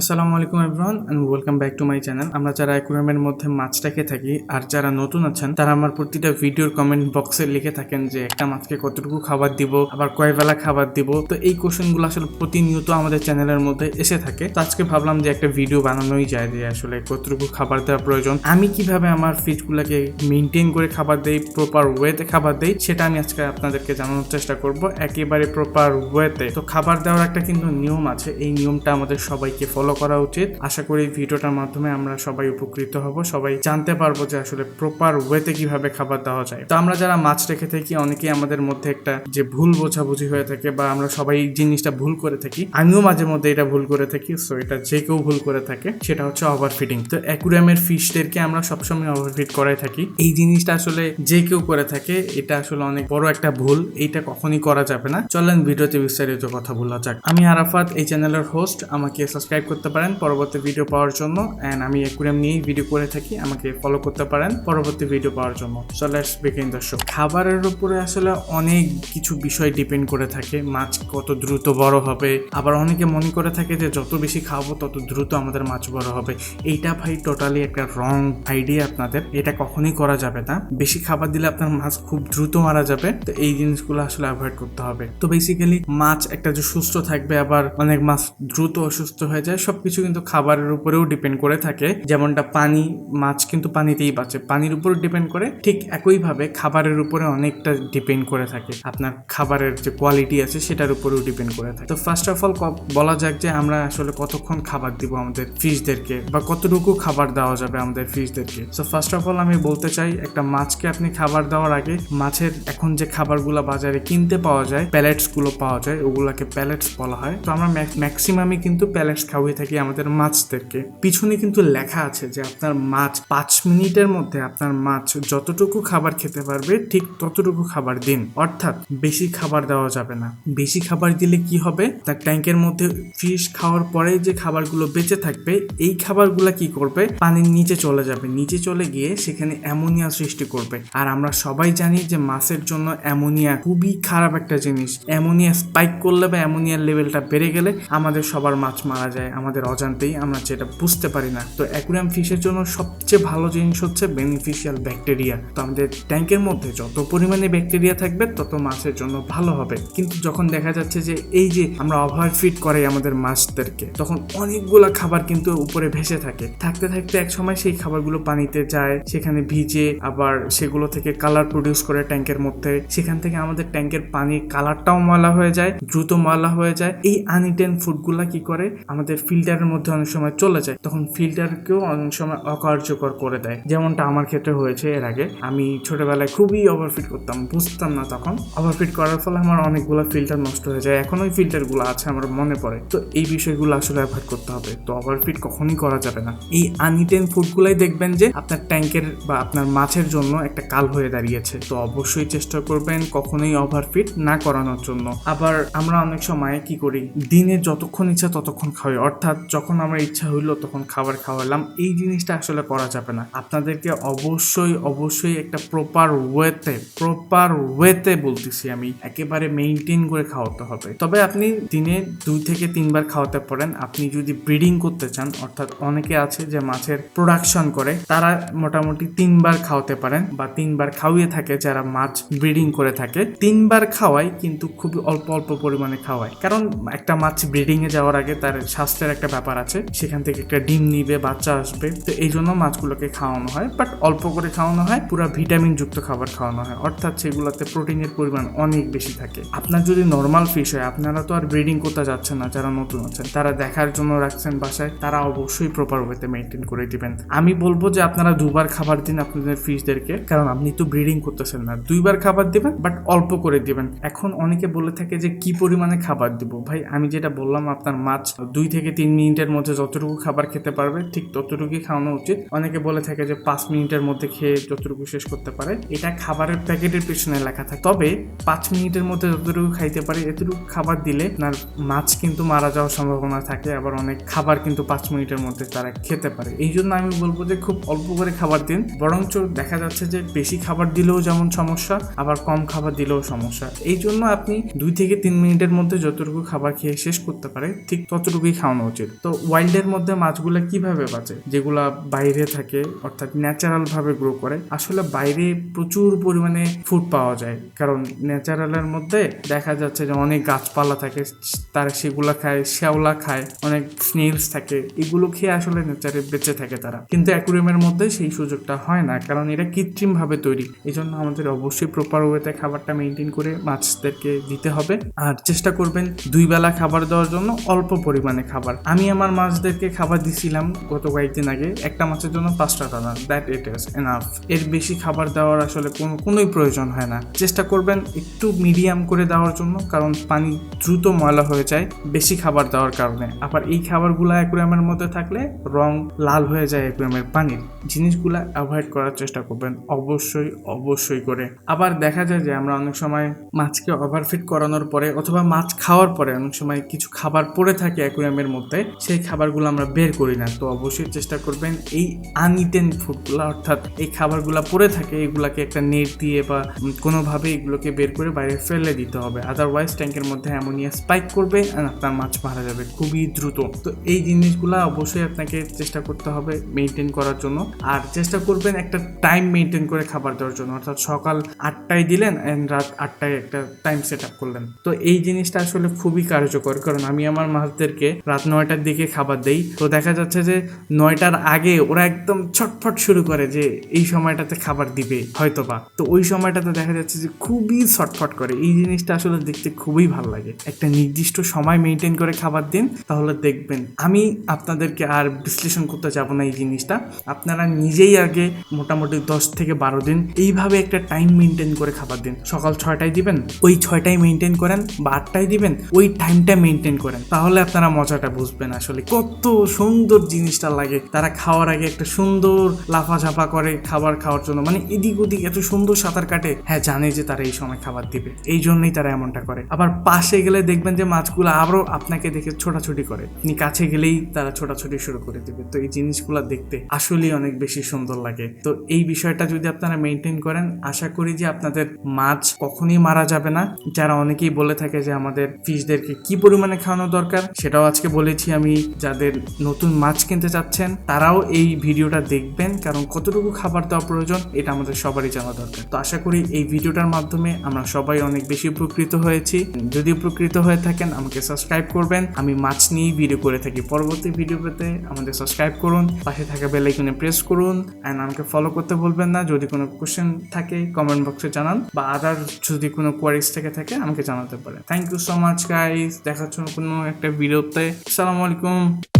আসসালামু আলাইকুম everyone and welcome back to my channel আমরা যারা অ্যাকুয়ারিয়ামের মধ্যে মাছ রেখে থাকি আর যারা নতুন আছেন, তারা আমার প্রতিটা ভিডিওর কমেন্ট বক্সে লিখে থাকেন যে একটা মাছকে কতটুকু খাবার দিব, আবার কয় বেলা খাবার দিব। তো এই কোশ্চেনগুলো আসলে প্রতিনিয়ত আমাদের চ্যানেলের মধ্যে এসে থাকে। তো আজকে ভাবলাম যে একটা ভিডিও বানানোই যায় যে আসলে কতটুকু খাবার দেওয়া প্রয়োজন, আমি কীভাবে আমার ফিশগুলোকে মেনটেন করে খাবার দেই প্রপার ওয়েতে খাবার দেই, সেটা আমি আজকে আপনাদেরকে জানানোর চেষ্টা করব। একেবারে প্রপার ওয়েতে তো খাবার দেওয়ার একটা কিন্তু নিয়ম আছে, এই নিয়মটা আমাদের সবাইকে ফলো করা উচিত। আশা করি ভিডিওটার মাধ্যমে আমরা সবাই উপকৃত হব। সবাই জানতে পারব যে আসলে প্রপার ওয়েতে কীভাবে খাবার দেওয়া যায়। তো আমরা যারা মাছ রেখে থাকি, অনেকেই আমাদের মধ্যে একটা যে ভুল বোঝাবুঝি হয়ে থাকে বা আমরা সবাই জিনিসটা ভুল করে থাকি। আমিও মাঝে মধ্যে এটা ভুল করে থাকি সো এটা যে কেউ ভুল করে থাকে, সেটা হচ্ছে ওভারফিডিং তো অ্যাকুরিয়ামের ফিশদেরকে আমরা সবসময় ওভারফিড করাই থাকি। এই জিনিসটা আসলে যে কেউ করে থাকে, এটা আসলে অনেক বড় একটা ভুল। এইটা কখনই করা যাবে না। চলেন ভিডিওতে বিস্তারিত কথা বলা যাক। আমি আরাফাত, এই চ্যানেলের হোস্ট আমাকে সাবস্ক্রাইব করতে পারেন পরবর্তী ভিডিও পাওয়ার জন্য। অ্যান্ড আমি অ্যাকুরিয়াম নিয়েই ভিডিও করে থাকি, আমাকে ফলো করতে পারেন পরবর্তী ভিডিও পাওয়ার জন্য। সো লেটস বিগিন দর্শক। খাবারের উপরে আসলে অনেক কিছু বিষয় ডিপেন্ড করে থাকে। মাছ কত দ্রুত বড় হবে। আবার অনেকে মনে করে থাকে যে, যত বেশি খাব, তত দ্রুত আমাদের মাছ বড় হবে। এইটা ভাই টোটালি একটা রং আইডিয়া আপনাদের। এটা কখনোই করা যাবে না। বেশি খাবার দিলে আপনার মাছ খুব দ্রুত মারা যাবে। তো এই জিনিসগুলো আসলে অ্যাভয়েড করতে হবে। তো বেসিক্যালি মাছ একটা যে সুস্থ থাকবে, আবার অনেক মাছ দ্রুত অসুস্থ হয়ে যায়। সবকিছু কিন্তু খাবারের উপরেও ডিপেন্ড করে থাকে। যেমনটা পানি, মাছ কিন্তু পানিতেই বাঁচে। পানির উপর ডিপেন্ড করে, ঠিক একইভাবে খাবারের উপরে অনেকটা ডিপেন্ড করে থাকে। আপনার খাবারের যে কোয়ালিটি আছে, সেটার উপরেও ডিপেন্ড করে থাকে। তো ফার্স্ট অফ অল বলা যাক যে আমরা আসলে কতক্ষণ খাবার দিব আমাদের ফিশদেরকে বা কতটুকু খাবার দেওয়া যাবে আমাদের ফিশদেরকে সো ফার্স্ট অফ অল আমি বলতে চাই, একটা মাছকে আপনি খাবার দেওয়ার আগে মাছের এখন যে খাবারগুলো বাজারে কিনতে পাওয়া যায় প্যালেটসগুলো পাওয়া যায়, ওগুলোকে প্যালেটস বলা হয়। তো আমরা ম্যাক্সিমামই কিন্তু প্যালেটস খাওয়াই থাকি আমাদের মাছদেরকে। পিছনে কিন্তু লেখা আছে যে আপনার মাছ পাঁচ মিনিটের মধ্যে আপনার মাছ যতটুকু খাবার খেতে পারবে, ঠিক ততটুকু খাবার দিন। অর্থাৎ বেশি খাবার দেওয়া যাবে না। বেশি খাবার দিলে কি হবে? তার ট্যাঙ্কের মধ্যে ফিশ খাওয়ার পরে যে খাবারগুলো বেঁচে থাকবে, এই খাবারগুলো কি করবে? পানির নিচে চলে যাবে। নিচে চলে গিয়ে সেখানে অ্যামোনিয়া সৃষ্টি করবে। আর আমরা সবাই জানি যে মাছের জন্য অ্যামোনিয়া খুবই খারাপ একটা জিনিস। অ্যামোনিয়া স্পাইক করলে বা অ্যামোনিয়ার লেভেলটা বেড়ে গেলে আমাদের সবার মাছ মারা যায়। আমাদের অজান্তেই আমরা যেটা বুঝতে পারি না। তো অ্যাকুরিয়াম ফিশের জন্য সবচেয়ে ভালো জিনিস হচ্ছে বেনিফিশিয়াল ব্যাকটেরিয়া তো আমাদের ট্যাঙ্কের মধ্যে যত পরিমাণে ব্যাকটেরিয়া থাকবে, তত মাছের জন্য ভালো হবে। কিন্তু যখন দেখা যাচ্ছে যে এই যে আমরা ওভার ফিট করাই আমাদের মাছদেরকে, তখন অনেকগুলো খাবার কিন্তু উপরে ভেসে থাকে। থাকতে থাকতে এক সময় সেই খাবারগুলো পানিতে যায়, সেখানে ভিজে আবার সেগুলো থেকে কালার প্রডিউস করে ট্যাঙ্কের মধ্যে, সেখান থেকে আমাদের ট্যাঙ্কের পানির কালারটাও ময়লা হয়ে যায়, দ্রুত ময়লা হয়ে যায়। এই আনইটেন ফুডগুলা কি করে? আমাদের ফিল্টারের মধ্যে অনেক সময় চলে যায়, তখন ফিল্টারকেও অনেক সময় অকার্যকর করে দেয়। যেমনটা আমার ক্ষেত্রে হয়েছে এর আগে। আমি ছোটবেলায় খুবই ওভারফিট করতাম, বুঝতাম না তখন। ওভারফিট করার ফলে আমার অনেকগুলো ফিল্টার নষ্ট হয়ে যায়। এখন ওই ফিল্টারগুলো আছে আমার মনে পড়ে। তো এই বিষয়গুলো আসলে অ্যাভয়েড করতে হবে। তো ওভারফিট কখনই করা যাবে না। এই আনইটেন ফুডগুলাই দেখবেন যে আপনার ট্যাঙ্কের বা আপনার মাছের জন্য একটা কাল হয়ে দাঁড়িয়েছে। তো অবশ্যই চেষ্টা করবেন কখনোই ওভারফিট না করানোর জন্য। আবার আমরা অনেক সময় কি করি? দিনে যতক্ষণ ইচ্ছা ততক্ষণ খাওয়াই। অর্থাৎ যখন আমার ইচ্ছা হইল তখন খাবার খাওয়ালাম। এই জিনিসটা আসলে করা যাবে না। আপনাদেরকে অবশ্যই অবশ্যই একটা প্রপার ওয়েতে প্রপার ওয়েতে বলতেছি আমি, একেবারে মেনটেন করে খাওয়াতে হবে। তবে আপনি দিনে দুই থেকে তিনবার খাওয়াতে পারেন। আপনি যদি ব্রিডিং করতে চান, অর্থাৎ অনেকে আছে যে মাছের প্রোডাকশন করে, তারা মোটামুটি তিনবার খাওয়াতে পারেন বা তিনবার খাওয়িয়ে থাকে যারা মাছ ব্রিডিং করে থাকে। তিনবার খাওয়াই কিন্তু খুবই অল্প অল্প পরিমাণে খাওয়ায়। কারণ একটা মাছ ব্রিডিং এ যাওয়ার আগে তার স্বাস্থ্যের একটা ব্যাপার আছে। সেখান থেকে একটা ডিম নিবে, বাচ্চা আসবে। তো এই জন্য মাছগুলোকে খাওয়ানো হয় বাট অল্প করে খাওয়ানো হয়। পুরো ভিটামিন যুক্ত খাবার খাওয়ানো হয়। অর্থাৎ সেগুলোতে প্রোটিনের পরিমাণ অনেক বেশি থাকে। আপনার যদি নর্মাল ফিশ হয়, আপনারা তো আর ব্রিডিং করতে যাচ্ছেন না, যারা নতুন আছেন। তারা দেখার জন্য রাখছেন বাসায়, তারা অবশ্যই প্রপার ওয়েতে মেনটেন করে দিবেন। আমি বলব যে আপনারা দুবার খাবার দিন আপনাদের ফিশদেরকে কারণ আপনি তো ব্রিডিং করতেছেন না। দুইবার খাবার দিবেন বাট অল্প করে দিবেন। এখন অনেকে বলে থাকে যে, কি পরিমাণে খাবার দিব? ভাই, আমি যেটা বললাম, আপনার মাছ দুই থেকে তিন মিনিটের মধ্যে যতটুকু খাবার খেতে পারবে, ঠিক ততটুকুই খাওয়ানো উচিত। অনেকে বলে থাকে যে পাঁচ মিনিটের মধ্যে খেয়ে যতটুকু শেষ করতে পারে। এটা খাবারের প্যাকেটের পিছনে লেখা থাকে। তবে পাঁচ মিনিটের মধ্যে যতটুকু খাইতে পারে, এতটুকু খাবার দিলে আপনার মাছ কিন্তু মারা যাওয়ার সম্ভাবনা থাকে। আবার অনেক খাবার কিন্তু পাঁচ মিনিটের মধ্যে তারা খেতে পারে। এই জন্য আমি বলব যে খুব অল্প করে খাবার দিন। বরঞ্চ দেখা যাচ্ছে যে বেশি খাবার দিলেও যেমন সমস্যা, আবার কম খাবার দিলেও সমস্যা। এই জন্য আপনি দুই থেকে তিন মিনিটের মধ্যে যতটুকু খাবার খেয়ে শেষ করতে পারে, ঠিক ততটুকুই খাওয়ানো উচিত। তো ওয়াইল্ডের মধ্যে মাছগুলো কীভাবে বাঁচে? যেগুলা বাইরে থাকে, অর্থাৎ ন্যাচারাল ভাবে গ্রো করে। আসলে বাইরে প্রচুর পরিমাণে ফুড পাওয়া যায়। কারণ ন্যাচারালের মধ্যে দেখা যাচ্ছে যে অনেক গাছপালা থাকে, তারা সেগুলো খায়, শ্যাওলা খায়, অনেক স্নেলস থাকে। এগুলো খেয়ে আসলে নেচারে বেঁচে থাকে তারা। কিন্তু অ্যাকুরিয়ামের মধ্যে সেই সুযোগটা হয় না, কারণ এটা কৃত্রিম ভাবে তৈরি। এই জন্য আমাদের অবশ্যই প্রপার ওয়েতে খাবারটা মেনটেন করে মাছদেরকে দিতে হবে। আর চেষ্টা করবেন দুই বেলা খাবার দেওয়ার জন্য অল্প পরিমাণে খাবার আমি আমার মাছদেরকে খাবার দিছিলাম গত কয়েকদিন আগে। একটা মাছের জন্য পাঁচটা দানা। দ্যাট ইট ইজ এনাফ এর বেশি খাবার দেওয়ার আসলে কোনো কোনোই প্রয়োজন হয় না। চেষ্টা করবেন একটু মিডিয়াম করে দেওয়ার জন্য, কারণ পানি দ্রুত ময়লা হয়ে যায় বেশি খাবার দেওয়ার কারণে। আবার এই খাবারগুলো অ্যাকুরিয়ামের মধ্যে থাকলে রং লাল হয়ে যায় অ্যাকুরিয়ামের পানির জিনিসগুলো অ্যাভয়েড করার চেষ্টা করবেন। অবশ্যই অবশ্যই করে। আবার দেখা যায় যে আমরা অনেক সময় মাছকে ওভারফিট করানোর পরে অথবা মাছ খাওয়ার পরে অনেক সময় কিছু খাবার পড়ে থাকে অ্যাকুরিয়ামের মধ্যে। সেই খাবারগুলো আমরা বের করি না। তো অবশ্যই চেষ্টা করবেন এই আনইটেন ফুডগুলো অর্থাৎ এই খাবারগুলো পড়ে থাকে, এগুলাকে একটা নেট দিয়ে বা কোনোভাবে এগুলোকে বের করে বাইরে ফেলে দিতে হবে। আদারওয়াইজ ট্যাঙ্কের মধ্যে অ্যামোনিয়া স্পাইক করবে আর আপনার মাছ মারা যাবে খুবই দ্রুত। তো এই জিনিসগুলো অবশ্যই আপনাকে চেষ্টা করতে হবে মেনটেন করার জন্য। আর চেষ্টা করবেন একটা টাইম মেনটেন করে খাবার দেওয়ার জন্য। অর্থাৎ সকাল আটটায় দিলেন অ্যান্ড রাত আটটায় একটা টাইম সেট আপ করলেন। তো এই জিনিসটা আসলে খুবই কার্যকর। কারণ আমি আমার মাছদেরকে রাত নয়টার দিকে খাবার দেই। তো দেখা যাচ্ছে যে নয়টার আগে ওরা একদম ছটফট শুরু করে যে এই সময়টাতে খাবার দিবে হয়তোবা। তো ওই সময়টাতে দেখা যাচ্ছে যে খুবই ছটফট করে। এই জিনিসটা আসলে দেখতে খুবই ভালো লাগে। একটা নির্দিষ্ট সময় মেনটেন করে খাবার দিন, তাহলে দেখবেন আমি আপনাদেরকে আর বিশ্লেষণ করতে যাব না এই জিনিসটা। আপনারা নিজেই আগে মোটামুটি দশ থেকে বারো দিন এইভাবে একটা টাইম মেনটেন করে খাবার দিন। সকাল ছয়টায় দিবেন, ওই ছয়টায় মেনটেন করেন বা আটটায় দিবেন, ওই টাইমটা মেনটেন করেন। তাহলে আপনারা মজাটা আসলে কত সুন্দর জিনিসটা লাগে। তারা খাওয়ার আগে একটা সুন্দর লাফা লাফাঝাপা করে খাবার খাওয়ার জন্য। মানে এদিক ওদিক এত সুন্দর সাঁতার কাটে। হ্যাঁ জানে যে তারা এই সময় খাবার দিবে। এই জন্যই তারা এমনটা করে। আবার পাশে গেলে দেখবেন যে মাছগুলো আবারও আপনাকে দেখে ছোটাছুটি করে। আপনি কাছে গেলেই তারা ছোটাছুটি শুরু করে দিবে। তো এই জিনিসগুলো দেখতে আসলেই অনেক বেশি সুন্দর লাগে। তো এই বিষয়টা যদি আপনারা মেনটেন করেন, আশা করি যে আপনাদের মাছ কখনই মারা যাবে না। যারা অনেকেই বলে থাকে যে আমাদের ফিশদেরকে কি পরিমাণে খাওয়ানো দরকার, সেটাও আজকে বলেছি আমি যাদের নতুন মাছ কিনতে চাচ্ছেন, তারাও এই ভিডিওটা দেখবেন, কারণ কতটুকু খাবার দেওয়া প্রয়োজন এটা আমাদের সবারই জানা দরকার। তো আশা করি এই ভিডিওটার মাধ্যমে আমরা সবাই অনেক বেশি উপকৃত হয়েছি। যদি উপকৃত হয়ে থাকেন, আমাকে সাবস্ক্রাইব করবেন। আমি মাছ নিয়েই ভিডিও করে থাকি। পরবর্তী ভিডিও পেতে আমাদের সাবস্ক্রাইব করুন, পাশে থাকা বেল আইকনে প্রেস করুন অ্যান্ড আমাকে ফলো করতে বলবেন না। যদি কোনো কোশ্চেন থাকে কমেন্ট বক্সে জানান, বা আদার যদি কোনো কোয়ারিজ থেকে থাকে, আমাকে জানাতে পারেন। Thank you so much guys দেখার জন্য কোনো একটা ভিডিওতে। আসসালামু আলাইকুম